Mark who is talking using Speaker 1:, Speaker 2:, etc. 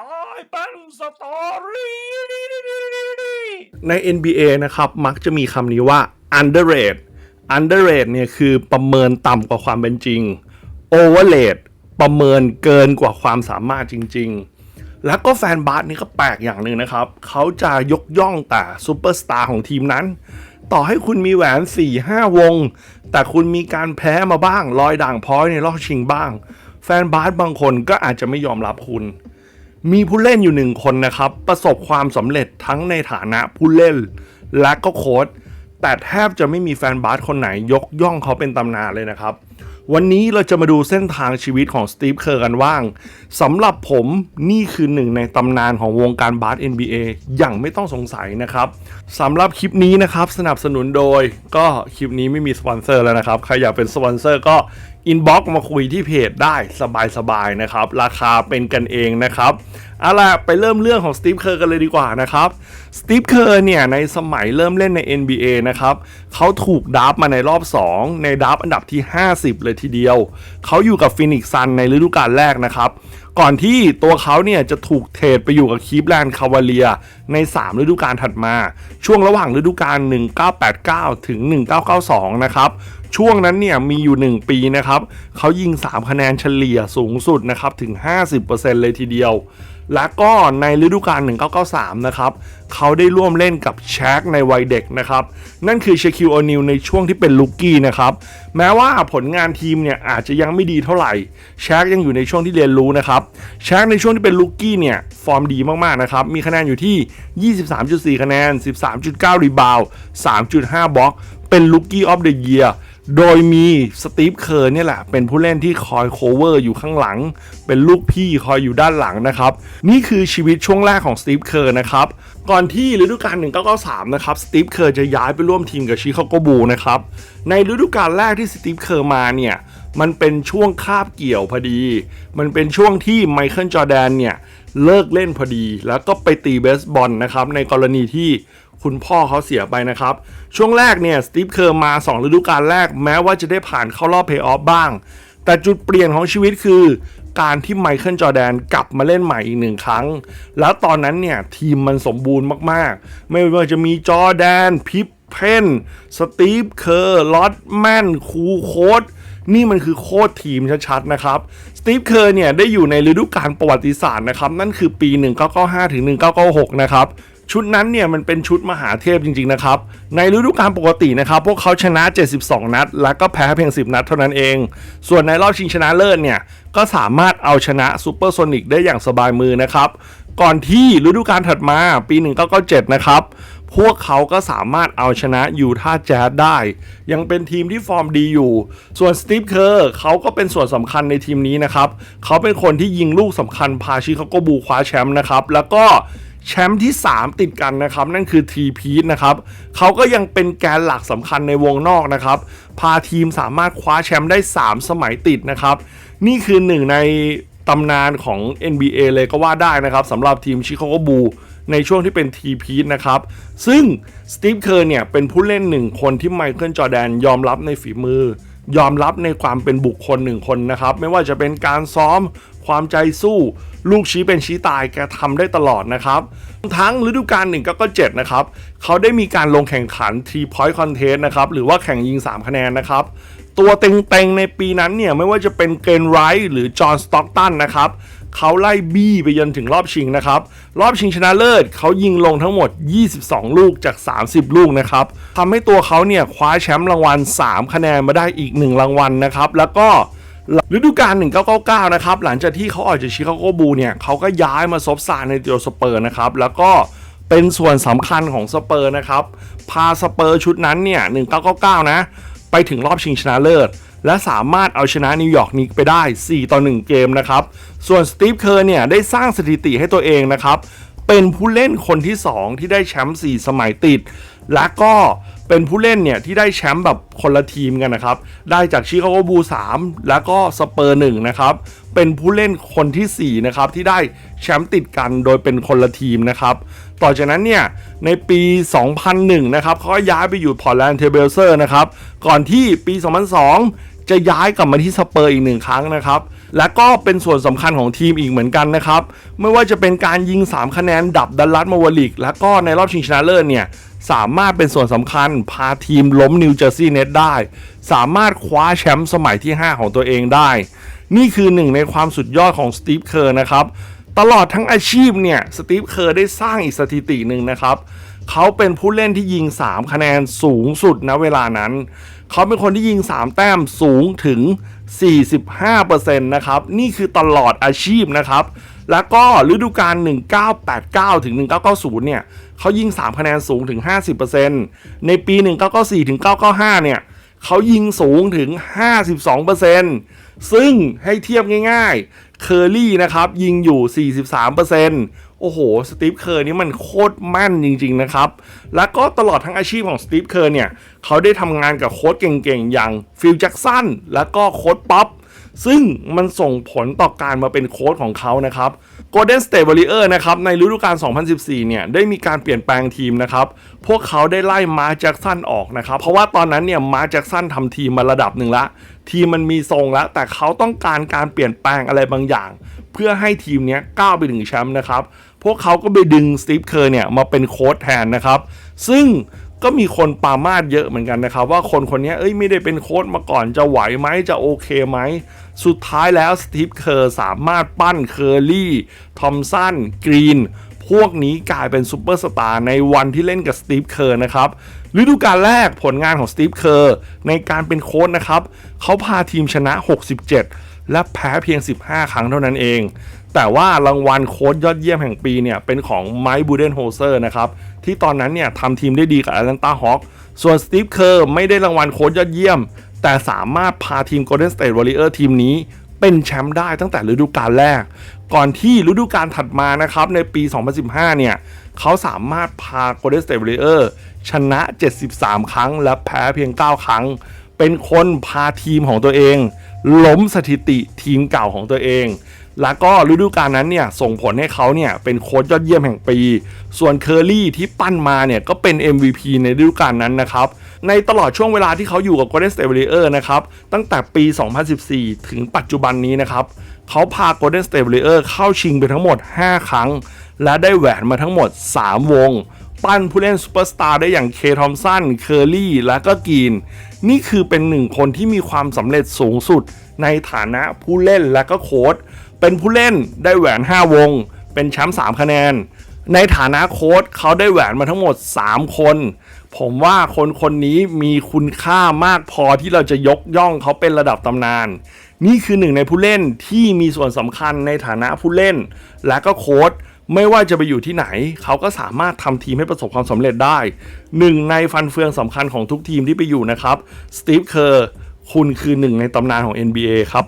Speaker 1: ตายเป็นสตอรี่
Speaker 2: ใน NBA นะครับ มักจะมีคำนี้ว่า underrate underrate เนี่ยคือประเมินต่ำกว่าความเป็นจริง overrate ประเมินเกินกว่าความสามารถจริง ๆ แล้วก็แฟนบาสนี่ก็แปลกอย่างหนึ่งนะครับ เขาจะยกย่องแต่ซูเปอร์สตาร์ของทีมนั้น ต่อให้คุณมีแหวน 4-5 วง แต่คุณมีการแพ้มาบ้างลอยด่างพ้อยในรอบชิงบ้าง แฟนบาสบางคนก็อาจจะไม่ยอมรับคุณ มีผู้เล่นอยู่หนึ่งคนนะครับ ประสบความสำเร็จทั้งในฐานะผู้เล่น และก็โค้ชแต่แทบจะไม่มีแฟนบาสคนไหนยกย่องเขาเป็นตำนานเลยนะครับ วันนี้เราจะมาดูเส้นทางชีวิตของสตีฟเคอร์กันว่างสำหรับผมนี่คือหนึ่งในตำนานของวงการบาส NBA อย่างไม่ต้องสงสัยนะครับสำหรับคลิปนี้นะครับสนับสนุนโดย ก็คลิปนี้ไม่มีสปอนเซอร์แล้วนะครับ ใครอยากเป็นสปอนเซอร์ก็ อินบ็อกมาคุยที่เพจได้สบายๆนะครับ ราคาเป็นกันเองนะครับเอาล่ะไปเริ่มเรื่องของสตีฟเคอร์กันเลยดีกว่านะครับสตีฟเคอร์เนี่ยในสมัยเริ่มเล่นใน NBA นะครับเขาถูกดับมาในรอบ 2 ในดับอันดับที่ 50 เลยทีเดียว เขาอยู่กับฟินิกซ์ซันในฤดูกาลแรกนะครับก่อนที่ตัวเขาเนี่ยจะถูกเทรดไปอยู่กับคีฟแลนด์คาวาเลียใน 3 ฤดูกาลถัดมา ช่วงระหว่างฤดูกาล1989 ถึง 1992 นะครับ ช่วงนั้นเนี่ยมีอยู่ 1 ปีนะครับเขายิง 3 คะแนนเฉลี่ยสูงสุดนะครับถึง 50%เลยทีเดียว และก็ในฤดูกาล 1993 นะครับเขาได้ร่วมเล่นกับแชกในวัยเด็กนะครับ นั่นคือเชคิวโอนิลในช่วงที่เป็นลูกกี้นะครับ แม้ว่าผลงานทีมเนี่ยอาจจะยังไม่ดีเท่าไหร่แชกยังอยู่ในช่วงที่เรียนรู้นะครับแชกในช่วงที่เป็นลูกกี้เนี่ยฟอร์มดีมากๆนะครับ มีคะแนนอยู่ที่ 23.4 คะแนน 13.9 รีบาวด์3.5 บล็อก เป็นลูกกี้ออฟเดอะเยียร์ โดยมีสตีฟเคอร์เนี่ยแหละ เป็นผู้เล่นที่คอยโคเวอร์อยู่ข้างหลัง เป็นลูกพี่คอยอยู่ด้านหลังนะครับ นี่คือชีวิตช่วงแรกของสตีฟเคอร์นะครับ ก่อนที่ฤดูกาล 1993 นะครับ สตีฟเคอร์จะย้ายไปร่วมทีมกับชิคาโกบูลนะครับ ในฤดูกาลแรกที่สตีฟเคอร์มาเนี่ย มันเป็นช่วงคาบเกี่ยวพอดี มันเป็นช่วงที่ไมเคิลจอแดนเนี่ยเลิกเล่นพอดี แล้วก็ไปตีเบสบอลนะครับในกรณีที่ คุณพ่อเขาเสียไปนะครับ ช่วงแรกเนี่ยสตีฟเคอร์มา 2 ฤดูกาลแรกแม้ว่าจะได้ผ่านเข้ารอบเพย์ออฟบ้าง แต่จุดเปลี่ยนของชีวิตคือ การที่ไมเคิลจอแดนกลับมาเล่นใหม่อีกหนึ่งครั้ง แล้วตอนนั้นเนี่ยทีมมันสมบูรณ์มากๆ ไม่ว่าจะมีจอแดน พิปเพนสตีฟเคอร์ลอตแมนคูโคดนี่มันคือโคตรทีมชัดๆนะครับสตีฟเคอร์เนี่ยได้อยู่ในฤดูกาลประวัติศาสตร์นะครับ นั่นคือปี 1995ถึง1996 นะครับ ชุดนั้นเนี่ยมันเป็นชุดมหาเทพจริง ๆ นะครับ ในฤดูกาลปกตินะครับ พวกเขาชนะ 72 นัด แล้วก็แพ้เพียง 10 นัดเท่านั้นเอง ส่วนในรอบชิงชนะเลิศเนี่ย ก็สามารถเอาชนะซูเปอร์โซนิกได้อย่างสบายมือนะครับ ก่อนที่ฤดูกาลถัดมาปี 1997 นะครับ พวกเขาก็สามารถเอาชนะยูทาห์แจ๊สได้ ยังเป็นทีมที่ฟอร์มดีอยู่ ส่วนสตีฟเคอร์เขาก็เป็นส่วนสำคัญในทีมนี้นะครับ เขาเป็นคนที่ยิงลูกสำคัญพาชิคาโกบูคว้าแชมป์นะครับ แล้วก็ แชมป์ที่ 3 ติดกันนะครับ นั่นคือทีพีทนะครับเขาก็ยังเป็นแกนหลักสำคัญในวงนอกนะครับ พาทีมสามารถคว้าแชมป์ได้ 3 สมัยติดนะครับ นี่คือหนึ่งในตำนานของ NBA เลยก็ว่าได้นะครับสำหรับทีมชิคาโกบูในช่วงที่เป็นทีพีทนะครับ ซึ่งสตีฟเคอร์เนี่ยเป็นผู้เล่นหนึ่งคนที่ไมเคิลจอแดนยอมรับในฝีมือ ยอมรับในความเป็นบุคคลหนึ่งคนนะครับ ไม่ว่าจะเป็นการซ้อมความใจสู้ ลูกชี้เป็นชี้ตายแกทำได้ตลอดนะครับ ทั้งฤดูกาล1ก็ก็7นะครับ เขาได้มีการลงแข่งขัน 3 point contest นะครับ หรือว่าแข่งยิง 3 คะแนนนะครับ ตัวเต็งๆในปีนั้นเนี่ย ไม่ว่าจะเป็นเกรนไรท์หรือจอห์นสต็อกตันนะครับ เขาไล่บี้ไปจนถึงรอบชิงนะครับ รอบชิงชนะเลิศเขายิงลงทั้งหมด 22 ลูกจาก 30 ลูกนะครับทำให้ตัวเขาเนี่ยคว้าแชมป์รางวัล 3 คะแนนมาได้อีก 1 รางวัลนะครับ แล้วก็ฤดูกาล 1999 นะครับ หลังจากที่เขาออกจากชิคาโกบูเนี่ยเขาก็ย้ายมาซบซานในเดียวสเปอร์นะครับ แล้วก็เป็นส่วนสำคัญของสเปอร์นะครับ พาสเปอร์ชุดนั้นเนี่ย 1999 นะ ไปถึงรอบชิงชนะเลิศ และสามารถเอาชนะนิวยอร์กนิกไปได้ 4 ต่อ 1 เกมนะครับ ส่วนสตีฟเคอร์เนี่ยได้สร้างสถิติให้ตัวเองนะครับ เป็นผู้เล่นคนที่ 2 ที่ได้แชมป์4สมัยติด และก็เป็นผู้เล่นเนี่ยที่ได้แชมป์แบบคนละทีมกันนะครับ ได้จากชิคาโกบู3แล้วก็สเปอร์1นะครับ เป็นผู้เล่นคนที่ 4 นะครับ ที่ได้แชมป์ติดกันโดยเป็นคนละทีมนะครับ ต่อจากนั้นเนี่ย ในปี 2001 นะครับเขาก็ย้ายไปอยู่พอร์ตแลนด์เทเบลเซอร์นะครับ ก่อนที่ปี 2002 จะย้ายกลับมาที่สเปอร์อีกหนึ่งครั้งนะครับ และก็เป็นส่วนสำคัญของทีมอีกเหมือนกันนะครับ ไม่ว่าจะเป็นการยิง 3 คะแนนดับดัลลัสมาวลิก และก็ในรอบชิงชนะเลิศเนี่ยสามารถเป็นส่วนสำคัญพาทีมล้มนิวเจอร์ซีย์เน็ตได้ สามารถคว้าแชมป์สมัยที่ 5 ของตัวเองได้ นี่คือหนึ่งในความสุดยอดของสตีฟเคอร์นะครับ ตลอดทั้งอาชีพเนี่ยสตีฟเคอร์ได้สร้างอีกสถิติหนึ่งนะครับ เขาเป็นผู้เล่นที่ยิง 3 คะแนนสูงสุดณเวลานั้น เขาเป็นคนที่ยิง 3 แต้มสูงถึง 45%นะครับ นี่คือตลอดอาชีพนะครับ แล้วก็ฤดูกาล 1989 ถึง 1990 เนี่ย เขายิง 3 คะแนนสูงถึง 50%ในปี 1994 ถึง 995 เนี่ย เขายิงสูงถึง 52% ซึ่งให้เทียบง่ายๆ เคอร์รี่นะครับ ยิงอยู่ 43%โอ้โห สตีฟเคอร์นี่มันโคตรมั่นจริงๆนะครับ แล้วก็ตลอดทั้งอาชีพของสตีฟเคอร์เนี่ย เขาได้ทำงานกับโค้ชเก่งๆ อย่างฟิลแจ็กสัน แล้วก็โค้ชป๊อป ซึ่งมันส่งผลต่อการมาเป็นโค้ชของเขานะครับ Golden State Warrior นะครับในฤดูกาล 2014 เนี่ยได้มีการเปลี่ยนแปลงทีมนะครับ พวกเขาได้ไล่มาร์คแจ็กสันออกนะครับ เพราะว่าตอนนั้นเนี่ยมาร์คแจ็กสันทำทีมมาระดับหนึ่งละ ทีมมันมีทรงแล้วแต่เขาต้องการการเปลี่ยนแปลงอะไรบางอย่าง เพื่อให้ทีมนี้ก้าวไปถึงแชมป์นะครับ พวกเขาก็ไปดึงสตีฟเคอร์เนี่ยมาเป็นโค้ชแทนนะครับ ซึ่ง ก็มีคนปามาดเยอะเหมือนกันนะครับ ว่าคนคนนี้เอ้ยไม่ได้เป็นโค้ชมาก่อนจะไหวไหมจะโอเคไหม สุดท้ายแล้วสตีฟเคอร์สามารถปั้นเคอร์รี่ทอมสันกรีนพวกนี้กลายเป็นซูเปอร์สตาร์ในวันที่เล่นกับสตีฟเคอร์นะครับฤดูกาลแรกผลงานของสตีฟเคอร์ในการเป็นโค้ชนะครับเขาพาทีมชนะ 67 และแพ้เพียง 15 ครั้งเท่านั้นเอง แต่ว่ารางวัลโค้ชยอดเยี่ยมแห่งปีเนี่ยเป็นของไมค์บูเดนโฮเซอร์นะครับที่ตอนนั้นเนี่ยทำทีมได้ดีกับแอตแลนตาฮอคส่วนสตีฟเคอร์ไม่ได้รางวัลโค้ชยอดเยี่ยม แต่สามารถพาทีม Golden State Warrior ทีมนี้เป็นแชมป์ได้ตั้งแต่ฤดูกาลแรก ก่อนที่ฤดูกาลถัดมานะครับ ในปี 2015 เนี่ย เขาสามารถพา Golden State Warrior ชนะ 73 ครั้งและแพ้เพียง 9 ครั้ง เป็นคนพาทีมของตัวเอง ล้มสถิติทีมเก่าของตัวเอง แล้วก็ฤดูกาลนั้นเนี่ยส่งผลให้เขาเนี่ยเป็นโค้ชยอดเยี่ยมแห่งปี ส่วนเคอร์รี่ที่ปั้นมาเนี่ยก็เป็น MVP ในฤดูกาลนั้นนะครับในตลอดช่วงเวลาที่เขาอยู่กับ Golden State warriors นะครับ ตั้งแต่ปี 2014 ถึงปัจจุบันนี้นะครับ เขาพา Golden State warriors เข้าชิงไปทั้งหมด 5 ครั้ง และได้แหวนมาทั้งหมด 3 วง ปั้นผู้เล่นซูเปอร์สตาร์ได้อย่างเคทอมสัน เคอร์รี่ และก็กีน นี่คือเป็นหนึ่งคนที่มีความสำเร็จสูงสุด ในฐานะผู้เล่นและก็โค้ชเป็นผู้เล่นได้แหวน 5 วง เป็นแชมป์3คะแนน ในฐานะโค้ชเขาได้แหวนมาทั้งหมด 3 คน ผมว่าคนคนนี้มีคุณค่ามากพอที่เราจะยกย่องเขาเป็นระดับตำนาน นี่คือหนึ่งในผู้เล่นที่มีส่วนสำคัญในฐานะผู้เล่น และก็โค้ช ไม่ว่าจะไปอยู่ที่ไหน เขาก็สามารถทำทีมให้ประสบความสำเร็จได้หนึ่งในฟันเฟืองสำคัญของทุกทีมที่ไปอยู่นะครับสตีฟเคอร์คุณคือหนึ่งในตำนานของ NBA ครับ